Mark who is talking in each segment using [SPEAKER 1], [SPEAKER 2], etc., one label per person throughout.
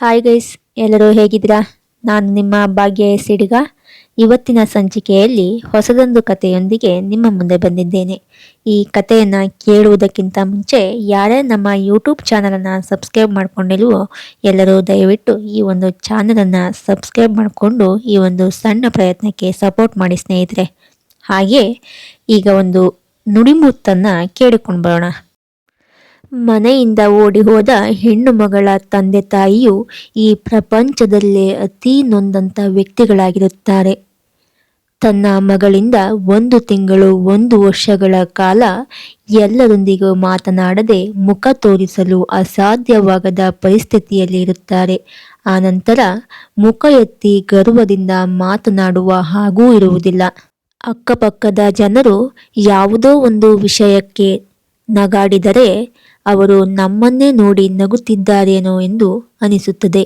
[SPEAKER 1] Hi guys ಎಲ್ಲರೂ ಹೇಗಿದ್ದೀರಾ? ನಾನು ನಿಮ್ಮ ಭಾಗ್ಯ ಸಿಡಿಗ ಇವತ್ತಿನ ಸಂಚಿಕೆಯಲ್ಲಿ ಹೊಸದೊಂದು ಕಥೆಯೊಂದಿಗೆ ನಿಮ್ಮ ಮುಂದೆ ಬಂದಿದ್ದೇನೆ. ಈ ಕಥೆಯನ್ನು ಕೇಳುವುದಕ್ಕಿಂತ ಮುಂಚೆ ಯಾರೇ ನಮ್ಮ ಯೂಟ್ಯೂಬ್ ಚಾನಲನ್ನು ಸಬ್ಸ್ಕ್ರೈಬ್ ಮಾಡಿಕೊಂಡಿಲ್ವೋ, ಎಲ್ಲರೂ ದಯವಿಟ್ಟು ಈ ಒಂದು ಚಾನಲನ್ನು ಸಬ್ಸ್ಕ್ರೈಬ್ ಮಾಡಿಕೊಂಡು ಈ ಒಂದು ಸಣ್ಣ ಪ್ರಯತ್ನಕ್ಕೆ ಸಪೋರ್ಟ್ ಮಾಡಿ ಸ್ನೇಹಿತರೆ. ಹಾಗೆ ಈಗ ಒಂದು ನುಡಿಮುತ್ತನ್ನು ಕೇಳಿಕೊಂಡು ಬರೋಣ. ಮನೆಯಿಂದ ಓಡಿ ಹೋದ ಹೆಣ್ಣು ಮಗಳ ತಂದೆ ತಾಯಿಯು ಈ ಪ್ರಪಂಚದಲ್ಲೇ ಅತಿ ನೊಂದಂಥ ವ್ಯಕ್ತಿಗಳಾಗಿರುತ್ತಾರೆ. ತನ್ನ ಮಗಳಿಂದ ಒಂದು ತಿಂಗಳು ಒಂದು ವರ್ಷಗಳ ಕಾಲ ಎಲ್ಲರೊಂದಿಗೂ ಮಾತನಾಡದೆ ಮುಖ ತೋರಿಸಲು ಅಸಾಧ್ಯವಾಗದ ಪರಿಸ್ಥಿತಿಯಲ್ಲಿ ಇರುತ್ತಾರೆ. ಆನಂತರ ಮುಖ ಎತ್ತಿ ಗರ್ವದಿಂದ ಮಾತನಾಡುವ ಹಾಗೂ ಇರುವುದಿಲ್ಲ. ಅಕ್ಕಪಕ್ಕದ ಜನರು ಯಾವುದೋ ಒಂದು ವಿಷಯಕ್ಕೆ ನಗಾಡಿದರೆ ಅವರು ನಮ್ಮನ್ನೇ ನೋಡಿ ನಗುತ್ತಿದ್ದಾರೇನೋ ಎಂದು ಅನಿಸುತ್ತದೆ.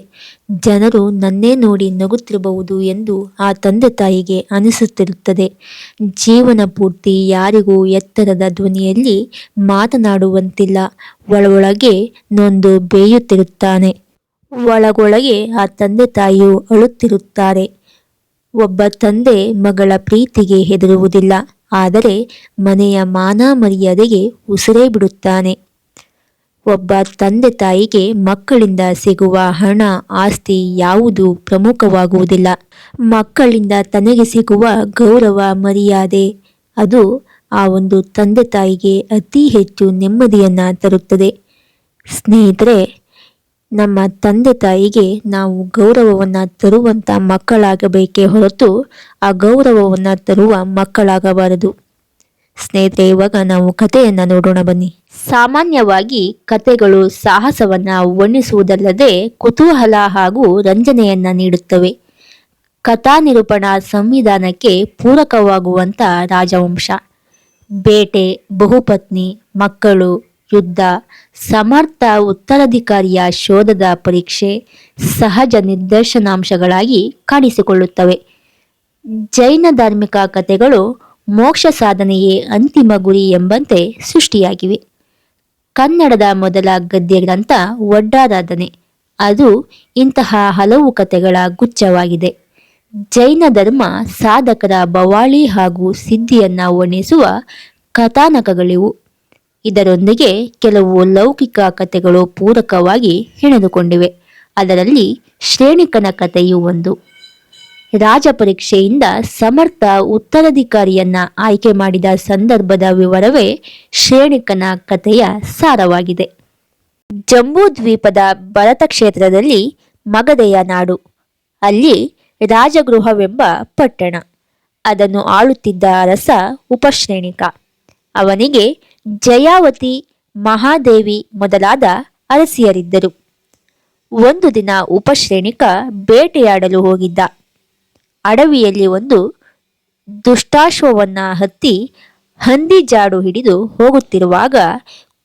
[SPEAKER 1] ಜನರು ನನ್ನೇ ನೋಡಿ ನಗುತ್ತಿರಬಹುದು ಎಂದು ಆ ತಂದೆ ತಾಯಿಗೆ ಅನಿಸುತ್ತಿರುತ್ತದೆ. ಜೀವನ ಪೂರ್ತಿ ಯಾರಿಗೂ ಎತ್ತರದ ಧ್ವನಿಯಲ್ಲಿ ಮಾತನಾಡುವಂತಿಲ್ಲ. ಒಳಗೊಳಗೆ ನೊಂದು ಬೇಯುತ್ತಿರುತ್ತಾನೆ. ಒಳಗೊಳಗೆ ಆ ತಂದೆ ತಾಯಿಯು ಅಳುತ್ತಿರುತ್ತಾರೆ. ಒಬ್ಬ ತಂದೆ ಮಗಳ ಪ್ರೀತಿಗೆ ಹೆದರುವುದಿಲ್ಲ. ಆದರೆ ಮನೆಯ ಮಾನ ಮರ್ಯಾದೆಗೆ ಉಸಿರೇ ಬಿಡುತ್ತಾನೆ. ಒಬ್ಬ ತಂದೆ ತಾಯಿಗೆ ಮಕ್ಕಳಿಂದ ಸಿಗುವ ಹಣ, ಆಸ್ತಿ ಯಾವುದು ಪ್ರಮುಖವಾಗುವುದಿಲ್ಲ. ಮಕ್ಕಳಿಂದ ತನಗೆ ಸಿಗುವ ಗೌರವ, ಮರ್ಯಾದೆ, ಅದು ಆ ಒಂದು ತಂದೆ ತಾಯಿಗೆ ಅತಿ ಹೆಚ್ಚು ನೆಮ್ಮದಿಯನ್ನು ತರುತ್ತದೆ. ಸ್ನೇಹಿತರೆ, ನಮ್ಮ ತಂದೆ ತಾಯಿಗೆ ನಾವು ಗೌರವವನ್ನು ತರುವಂಥ ಮಕ್ಕಳಾಗಬೇಕೇ ಹೊರತು ಆ ಗೌರವವನ್ನು ತರುವ ಮಕ್ಕಳಾಗಬಾರದು. ಸ್ನೇಹಿತರೆ, ಇವಾಗ ನಾವು ಕಥೆಯನ್ನು ನೋಡೋಣ ಬನ್ನಿ. ಸಾಮಾನ್ಯವಾಗಿ ಕಥೆಗಳು ಸಾಹಸವನ್ನ ವರ್ಣಿಸುವುದಲ್ಲದೆ ಕುತೂಹಲ ಹಾಗೂ ರಂಜನೆಯನ್ನ ನೀಡುತ್ತವೆ. ಕಥಾ ನಿರೂಪಣಾ ಸಂವಿಧಾನಕ್ಕೆ ಪೂರಕವಾಗುವಂತ ರಾಜವಂಶ. ಬೇಟೆ, ಬಹುಪತ್ನಿ, ಮಕ್ಕಳು, ಯುದ್ಧ, ಸಮರ್ಥ ಉತ್ತರಾಧಿಕಾರಿಯ ಶೋಧದ ಪರೀಕ್ಷೆ, ಸಹಜ ನಿದರ್ಶನಾಂಶಗಳಾಗಿ ಕಾಣಿಸಿಕೊಳ್ಳುತ್ತವೆ. ಜೈನ ಧಾರ್ಮಿಕ ಕಥೆಗಳು ಮೋಕ್ಷ ಸಾಧನೆಯೇ ಅಂತಿಮ ಗುರಿ ಎಂಬಂತೆ ಸೃಷ್ಟಿಯಾಗಿವೆ. ಕನ್ನಡದ ಮೊದಲ ಗದ್ಯ ಗ್ರಂಥ ಒಡ್ಡಾರಾಧನೆ ಅದು ಇಂತಹ ಹಲವು ಕಥೆಗಳ ಗುಚ್ಛವಾಗಿದೆ. ಜೈನ ಧರ್ಮ ಸಾಧಕರ ಬವಾಳಿ ಹಾಗೂ ಸಿದ್ಧಿಯನ್ನು ವರ್ಣಿಸುವ ಕಥಾನಕಗಳಿವು. ಇದರೊಂದಿಗೆ ಕೆಲವು ಲೌಕಿಕ ಕಥೆಗಳು ಪೂರಕವಾಗಿ ಹೆಣೆದುಕೊಂಡಿವೆ ಅದರಲ್ಲಿ ಶ್ರೇಣಿಕನ ಕಥೆಯೂ ಒಂದು. ರಾಜ ಪರೀಕ್ಷೆಯಿಂದ ಸಮರ್ಥ ಉತ್ತರಾಧಿಕಾರಿಯನ್ನ ಆಯ್ಕೆ ಮಾಡಿದ ಸಂದರ್ಭದ ವಿವರವೇ ಶ್ರೇಣಿಕನ ಕಥೆಯ ಸಾರವಾಗಿದೆ. ಜಂಬೂ ದ್ವೀಪದ ಭರತ ಕ್ಷೇತ್ರದಲ್ಲಿ ಮಗದೆಯ ನಾಡು, ಅಲ್ಲಿ ರಾಜಗೃಹವೆಂಬ ಪಟ್ಟಣ, ಅದನ್ನು ಆಳುತ್ತಿದ್ದ ಅರಸ ಉಪಶ್ರೇಣಿಕ. ಅವನಿಗೆ ಜಯಾವತಿ ಮಹಾದೇವಿ ಮೊದಲಾದ ಅರಸಿಯರಿದ್ದರು. ಒಂದು ದಿನ ಉಪಶ್ರೇಣಿಕ ಬೇಟೆಯಾಡಲು ಹೋಗಿದ್ದ. ಅಡವಿಯಲ್ಲಿ ಒಂದು ದುಷ್ಟಾಶ್ವವನ್ನ ಹತ್ತಿ ಹಂದಿ ಜಾಡು ಹಿಡಿದು ಹೋಗುತ್ತಿರುವಾಗ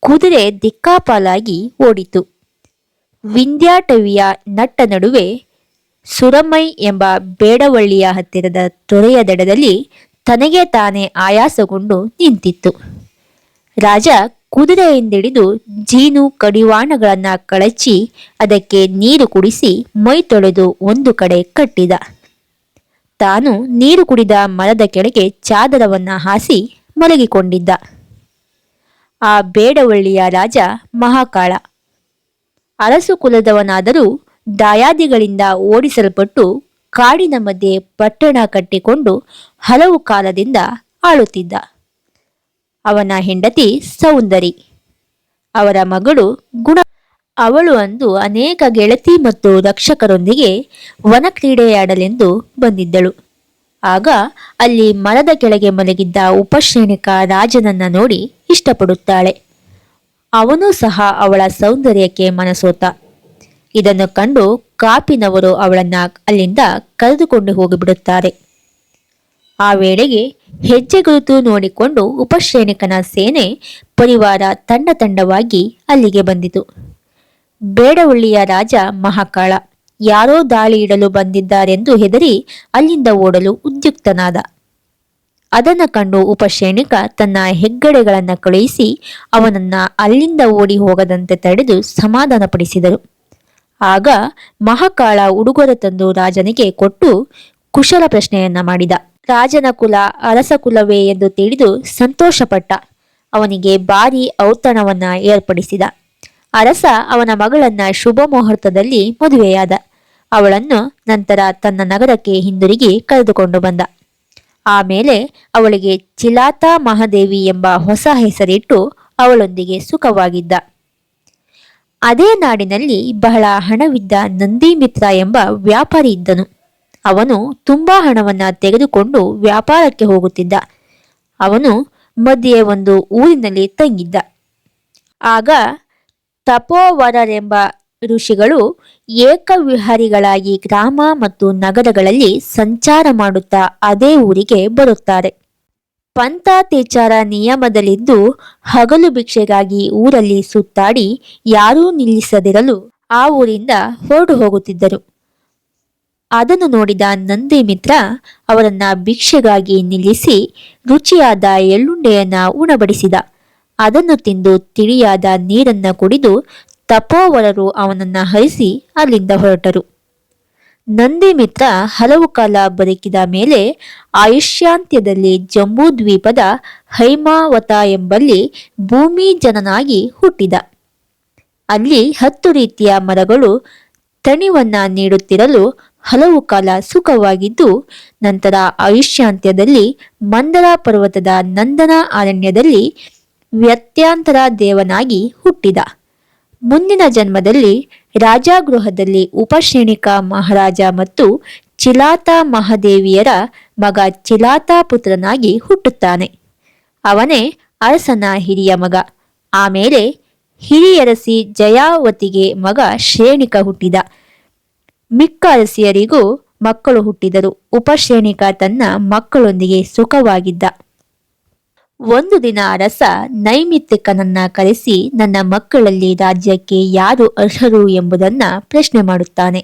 [SPEAKER 1] ಕುದುರೆ ದಿಕ್ಕಾಪಾಲಾಗಿ ಓಡಿತು. ವಿಂಧ್ಯಾಟವಿಯ ನಟ್ಟ ನಡುವೆ ಸುರಮೈ ಎಂಬ ಬೇಡವಳ್ಳಿಯ ಹತ್ತಿರದ ತೊರೆಯ ದಡದಲ್ಲಿ ತನಗೆ ತಾನೇ ಆಯಾಸಗೊಂಡು ನಿಂತಿತ್ತು. ರಾಜ ಕುದುರೆಯಿಂದಿಡಿದು ಜೀನು ಕಡಿವಾಣಗಳನ್ನು ಕಳಚಿ ಅದಕ್ಕೆ ನೀರು ಕುಡಿಸಿ ಮೈ ತೊಳೆದು ಒಂದು ಕಡೆ ಕಟ್ಟಿದ. ತಾನು ನೀರು ಕುಡಿದ ಮರದ ಕೆಳಗೆ ಚಾದರವನ್ನ ಹಾಸಿ ಮಲಗಿಕೊಂಡಿದ್ದ. ಆ ಬೇಡವಳ್ಳಿಯ ರಾಜ ಮಹಾಕಾಳ. ಅರಸು ಕುಲದವನಾದರೂ ದಾಯಾದಿಗಳಿಂದ ಓಡಿಸಲ್ಪಟ್ಟು ಕಾಡಿನ ಮಧ್ಯೆ ಪಟ್ಟಣ ಕಟ್ಟಿಕೊಂಡು ಹಲವು ಕಾಲದಿಂದ ಆಳುತ್ತಿದ್ದ. ಅವನ ಹೆಂಡತಿ ಸೌಂದರಿ. ಅವರ ಮಗಳು ಗುಣ ಅವಳು ಅಂದು ಅನೇಕ ಗೆಳತಿ ಮತ್ತು ರಕ್ಷಕರೊಂದಿಗೆ ವನ ಕ್ರೀಡೆಯಾಡಲೆಂದು ಬಂದಿದ್ದಳು. ಆಗ ಅಲ್ಲಿ ಮರದ ಕೆಳಗೆ ಮಲಗಿದ್ದ ಉಪಶ್ರೇಣಿಕ ರಾಜನನ್ನ ನೋಡಿ ಇಷ್ಟಪಡುತ್ತಾಳೆ. ಅವನು ಸಹ ಅವಳ ಸೌಂದರ್ಯಕ್ಕೆ ಮನಸೋತ. ಇದನ್ನು ಕಂಡು ಕಾಪಿನವರು ಅವಳನ್ನ ಅಲ್ಲಿಂದ ಕರೆದುಕೊಂಡು ಹೋಗಿಬಿಡುತ್ತಾರೆ. ಆ ವೇಳೆಗೆ ಹೆಜ್ಜೆ ಗುರುತು ನೋಡಿಕೊಂಡು ಉಪಶ್ರೇಣಿಕನ ಸೇನೆ ಪರಿವಾರ ತಂಡ ತಂಡವಾಗಿ ಅಲ್ಲಿಗೆ ಬಂದಿತು. ಬೇಡವಳ್ಳಿಯ ರಾಜ ಮಹಾಕಾಳ. ಯಾರೋ ದಾಳಿ ಇಡಲು ಬಂದಿದ್ದಾರೆಂದು ಹೆದರಿ ಅಲ್ಲಿಂದ ಓಡಲು ಉದ್ಯುಕ್ತನಾದ. ಅದನ್ನ ಕಂಡು ಉಪಶ್ರೇಣಿಕ ತನ್ನ ಹೆಗ್ಗಡೆಗಳನ್ನ ಕಳುಹಿಸಿ ಅವನನ್ನ ಅಲ್ಲಿಂದ ಓಡಿ ಹೋಗದಂತೆ ತಡೆದು ಸಮಾಧಾನಪಡಿಸಿದರು. ಆಗ ಮಹಾಕಾಳ ಉಡುಗೊರೆ ತಂದು ರಾಜನಿಗೆ ಕೊಟ್ಟು ಕುಶಲ ಪ್ರಶ್ನೆಯನ್ನ ಮಾಡಿದ. ರಾಜನ ಕುಲ ಅರಸ ಕುಲವೇ ಎಂದು ತಿಳಿದು ಸಂತೋಷಪಟ್ಟ. ಅವನಿಗೆ ಭಾರಿ ಔತಣವನ್ನ ಏರ್ಪಡಿಸಿದ. ಅರಸ ಅವನ ಮಗಳನ್ನ ಶುಭ ಮುಹೂರ್ತದಲ್ಲಿ ಮದುವೆಯಾದ. ಅವಳನ್ನು ನಂತರ ತನ್ನ ನಗರಕ್ಕೆ ಹಿಂದಿರುಗಿ ಕರೆದುಕೊಂಡು ಬಂದ. ಆಮೇಲೆ ಅವಳಿಗೆ ಚಿಲಾತಾ ಮಹಾದೇವಿ ಎಂಬ ಹೊಸ ಹೆಸರಿಟ್ಟು ಅವಳೊಂದಿಗೆ ಸುಖವಾಗಿದ್ದ. ಅದೇ ನಾಡಿನಲ್ಲಿ ಬಹಳ ಹಣವಿದ್ದ ನಂದಿ ಮಿತ್ರ ಎಂಬ ವ್ಯಾಪಾರಿ ಇದ್ದನು. ಅವನು ತುಂಬಾ ಹಣವನ್ನು ತೆಗೆದುಕೊಂಡು ವ್ಯಾಪಾರಕ್ಕೆ ಹೋಗುತ್ತಿದ್ದ. ಅವನು ಮಧ್ಯೆ ಒಂದು ಊರಿನಲ್ಲಿ ತಂಗಿದ್ದ. ಆಗ ತಪೋವರರೆಂಬ ಋಷಿಗಳು ಏಕವಿಹಾರಿಗಳಾಗಿ ಗ್ರಾಮ ಮತ್ತು ನಗರಗಳಲ್ಲಿ ಸಂಚಾರ ಮಾಡುತ್ತಾ ಅದೇ ಊರಿಗೆ ಬರುತ್ತಾರೆ. ಪಂಥಾತೀಚಾರ ನಿಯಮದಲ್ಲಿದ್ದು ಹಗಲು ಭಿಕ್ಷೆಗಾಗಿ ಊರಲ್ಲಿ ಸುತ್ತಾಡಿ ಯಾರೂ ನಿಲ್ಲಿಸದಿರಲು ಆ ಊರಿಂದ ಹೊರಡು ಹೋಗುತ್ತಿದ್ದರು. ಅದನ್ನು ನೋಡಿದ ನಂದಿ ಮಿತ್ರ ಅವರನ್ನ ಭಿಕ್ಷೆಗಾಗಿ ನಿಲ್ಲಿಸಿ ರುಚಿಯಾದ ಎಳ್ಳುಂಡೆಯನ್ನ ಉಣಬಡಿಸಿದ. ಅದನ್ನು ತಿಂದು ತಿಳಿಯಾದ ನೀರನ್ನು ಕುಡಿದು ತಪೋವರರು ಅವನನ್ನ ಹರಿಸಿ ಅಲ್ಲಿಂದ ಹೊರಟರು. ನಂದಿ ಮಿತ್ರ ಹಲವು ಕಾಲ ಬದುಕಿದ ಮೇಲೆ ಆಯುಷ್ಯಾಂತ್ಯದಲ್ಲಿ ಜಂಬೂ ದ್ವೀಪದ ಹೈಮಾವತ ಎಂಬಲ್ಲಿ ಭೂಮಿ ಜನನಾಗಿ ಹುಟ್ಟಿದ. ಅಲ್ಲಿ ಹತ್ತು ರೀತಿಯ ಮರಗಳು ತಣಿವನ್ನ ನೀಡುತ್ತಿರಲು ಹಲವು ಕಾಲ ಸುಖವಾಗಿದ್ದು, ನಂತರ ಆಯುಷ್ಯಾಂತ್ಯದಲ್ಲಿ ಮಂದರ ಪರ್ವತದ ನಂದನ ಅರಣ್ಯದಲ್ಲಿ ವ್ಯತ್ಯಾಂತರ ದೇವನಾಗಿ ಹುಟ್ಟಿದ. ಮುಂದಿನ ಜನ್ಮದಲ್ಲಿ ರಾಜಾಗೃಹದಲ್ಲಿ ಉಪಶ್ರೇಣಿಕ ಮಹಾರಾಜ ಮತ್ತು ಚಿಲಾತ ಮಹಾದೇವಿಯರ ಮಗ ಚಿಲಾತಾ ಪುತ್ರನಾಗಿ ಹುಟ್ಟುತ್ತಾನೆ. ಅವನೇ ಅರಸನ ಹಿರಿಯ ಮಗ. ಆಮೇಲೆ ಹಿರಿಯರಸಿ ಜಯಾವತಿಗೆ ಮಗ ಶ್ರೇಣಿಕ ಹುಟ್ಟಿದ. ಮಿಕ್ಕ ಅರಸಿಯರಿಗೂ ಮಕ್ಕಳು ಹುಟ್ಟಿದರು. ಉಪಶ್ರೇಣಿಕ ತನ್ನ ಮಕ್ಕಳೊಂದಿಗೆ ಸುಖವಾಗಿದ್ದ. ಒಂದು ದಿನ ಅರಸ ನೈಮಿತ್ತಿಕನನ್ನ ಕರೆಸಿ ನನ್ನ ಮಕ್ಕಳಲ್ಲಿ ರಾಜ್ಯಕ್ಕೆ ಯಾರು ಅರ್ಹರು ಎಂಬುದನ್ನ ಪ್ರಶ್ನೆ ಮಾಡುತ್ತಾನೆ.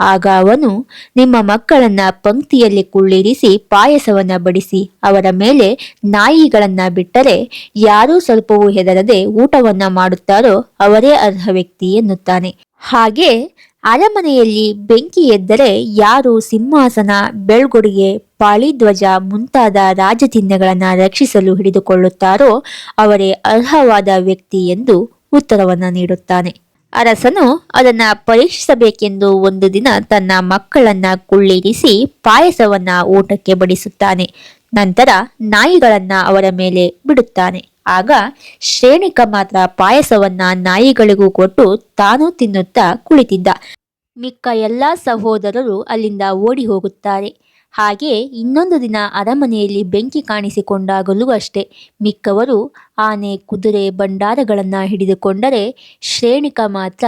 [SPEAKER 1] ಆಗ ಅವನು, ನಿಮ್ಮ ಮಕ್ಕಳನ್ನ ಪಂಕ್ತಿಯಲ್ಲಿ ಕುಳ್ಳಿರಿಸಿ ಪಾಯಸವನ್ನ ಬಡಿಸಿ, ಅವರ ಮೇಲೆ ನಾಯಿಗಳನ್ನ ಬಿಟ್ಟರೆ ಯಾರೂ ಸ್ವಲ್ಪವೂ ಹೆದರದೆ ಊಟವನ್ನ ಮಾಡುತ್ತಾರೋ ಅವರೇ ಅರ್ಹ ವ್ಯಕ್ತಿ ಎನ್ನುತ್ತಾನೆ. ಹಾಗೆ ಅರಮನೆಯಲ್ಲಿ ಬೆಂಕಿ ಎದ್ದರೆ ಯಾರು ಸಿಂಹಾಸನ, ಬೆಳ್ಗೊಡಿಗೆ ಪಾಳಿಧ್ವಜ ಮುಂತಾದ ರಾಜಚಿಹ್ನೆಗಳನ್ನು ರಕ್ಷಿಸಲು ಹಿಡಿದುಕೊಳ್ಳುತ್ತಾರೋ ಅವರೇ ಅರ್ಹವಾದ ವ್ಯಕ್ತಿ ಎಂದು ಉತ್ತರವನ್ನು ನೀಡುತ್ತಾನೆ. ಅರಸನು ಅದನ್ನು ಪರೀಕ್ಷಿಸಬೇಕೆಂದು ಒಂದು ದಿನ ತನ್ನ ಮಕ್ಕಳನ್ನ ಕುಳ್ಳಿರಿಸಿ ಪಾಯಸವನ್ನ ಊಟಕ್ಕೆ ಬಡಿಸುತ್ತಾನೆ. ನಂತರ ನಾಯಿಗಳನ್ನ ಅವರ ಮೇಲೆ ಬಿಡುತ್ತಾನೆ. ಆಗ ಶ್ರೇಣಿಕ ಮಾತ್ರ ಪಾಯಸವನ್ನ ನಾಯಿಗಳಿಗೂ ಕೊಟ್ಟು ತಾನು ತಿನ್ನುತ್ತಾ ಕುಳಿತಿದ್ದ. ಮಿಕ್ಕ ಎಲ್ಲಾ ಸಹೋದರರು ಅಲ್ಲಿಂದ ಓಡಿ ಹೋಗುತ್ತಾರೆ. ಹಾಗೆ ಇನ್ನೊಂದು ದಿನ ಅರಮನೆಯಲ್ಲಿ ಬೆಂಕಿ ಕಾಣಿಸಿಕೊಂಡಾಗಲೂ ಅಷ್ಟೇ ಮಿಕ್ಕವರು ಆನೆ, ಕುದುರೆ, ಭಂಡಾರಗಳನ್ನು ಹಿಡಿದುಕೊಂಡರೆ ಶ್ರೇಣಿಕ ಮಾತ್ರ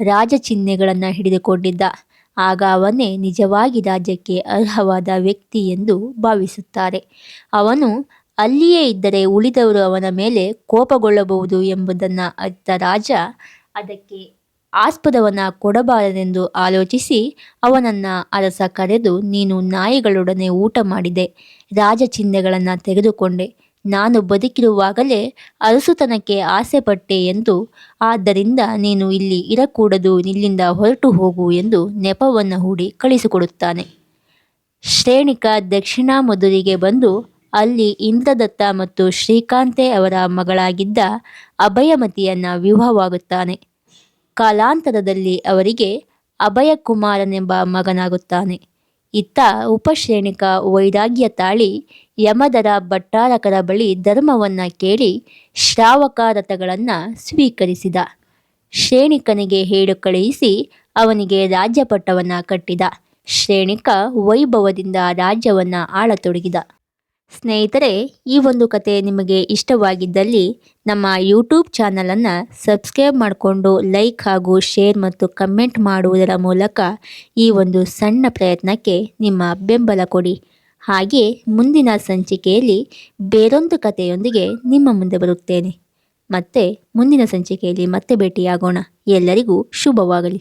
[SPEAKER 1] ರಾಜಚಿಹ್ನೆಗಳನ್ನು ಹಿಡಿದುಕೊಂಡಿದ್ದ. ಆಗ ಅವನೇ ನಿಜವಾಗಿ ರಾಜ್ಯಕ್ಕೆ ಅರ್ಹವಾದ ವ್ಯಕ್ತಿ ಎಂದು ಭಾವಿಸುತ್ತಾರೆ. ಅವನು ಅಲ್ಲಿಯೇ ಇದ್ದರೆ ಉಳಿದವರು ಅವನ ಮೇಲೆ ಕೋಪಗೊಳ್ಳಬಹುದು ಎಂಬುದನ್ನು ಅರಿತ ರಾಜ ಅದಕ್ಕೆ ಆಸ್ಪದವನ್ನ ಕೊಡಬಾರದೆಂದು ಆಲೋಚಿಸಿ ಅವನನ್ನ ಅರಸ ಕರೆದು ನೀನು ನಾಯಿಗಳೊಡನೆ ಊಟ ಮಾಡಿದೆ. ರಾಜ ಚಿಹ್ನೆಗಳನ್ನು ತೆಗೆದುಕೊಂಡೆ. ನಾನು ಬದುಕಿರುವಾಗಲೇ ಅರಸುತನಕ್ಕೆ ಆಸೆಪಟ್ಟೆ ಎಂದು. ಆದ್ದರಿಂದ ನೀನು ಇಲ್ಲಿ ಇರಕೂಡದು, ಇಲ್ಲಿಂದ ಹೊರಟು ಹೋಗು ಎಂದು ನೆಪವನ್ನು ಹೂಡಿ ಕಳಿಸಿಕೊಡುತ್ತಾನೆ. ಶ್ರೇಣಿಕ ದಕ್ಷಿಣ ಮಧುರಿಗೆ ಬಂದು ಅಲ್ಲಿ ಇಂದ್ರದತ್ತ ಮತ್ತು ಶ್ರೀಕಾಂತೆ ಅವರ ಮಗಳಾಗಿದ್ದ ಅಭಯಮತಿಯನ್ನು ವಿವಾಹವಾಗುತ್ತಾನೆ. ಕಾಲಾಂತರದಲ್ಲಿ ಅವರಿಗೆ ಅಭಯಕುಮಾರನೆಂಬ ಮಗನಾಗುತ್ತಾನೆ. ಇತ್ತ ಉಪಶ್ರೇಣಿಕ ವೈರಾಗ್ಯ ತಾಳಿ ಯಮದರ ಭಟ್ಟಾರಕರ ಬಳಿ ಧರ್ಮವನ್ನ ಕೇಳಿ ಶ್ರಾವಕ ರಥಗಳನ್ನು ಸ್ವೀಕರಿಸಿದ. ಶ್ರೇಣಿಕನಿಗೆ ಹೇಳು ಕಳುಹಿಸಿ ಅವನಿಗೆ ರಾಜ್ಯಪಟ್ಟವನ್ನ ಕಟ್ಟಿದ. ಶ್ರೇಣಿಕ ವೈಭವದಿಂದ ರಾಜ್ಯವನ್ನ ಆಳತೊಡಗಿದ. ಸ್ನೇಹಿತರೆ, ಈ ಒಂದು ಕತೆ ನಿಮಗೆ ಇಷ್ಟವಾಗಿದ್ದಲ್ಲಿ ನಮ್ಮ ಯೂಟ್ಯೂಬ್ ಚಾನಲನ್ನು ಸಬ್ಸ್ಕ್ರೈಬ್ ಮಾಡಿಕೊಂಡು ಲೈಕ್ ಹಾಗೂ ಶೇರ್ ಮತ್ತು ಕಮೆಂಟ್ ಮಾಡುವುದರ ಮೂಲಕ ಈ ಒಂದು ಸಣ್ಣ ಪ್ರಯತ್ನಕ್ಕೆ ನಿಮ್ಮ ಬೆಂಬಲ ಕೊಡಿ. ಹಾಗೆ ಮುಂದಿನ ಸಂಚಿಕೆಯಲ್ಲಿ ಬೇರೊಂದು ಕಥೆಯೊಂದಿಗೆ ನಿಮ್ಮ ಮುಂದೆ ಬರುತ್ತೇನೆ. ಮತ್ತೆ ಮುಂದಿನ ಸಂಚಿಕೆಯಲ್ಲಿ ಮತ್ತೆ ಭೇಟಿಯಾಗೋಣ. ಎಲ್ಲರಿಗೂ ಶುಭವಾಗಲಿ.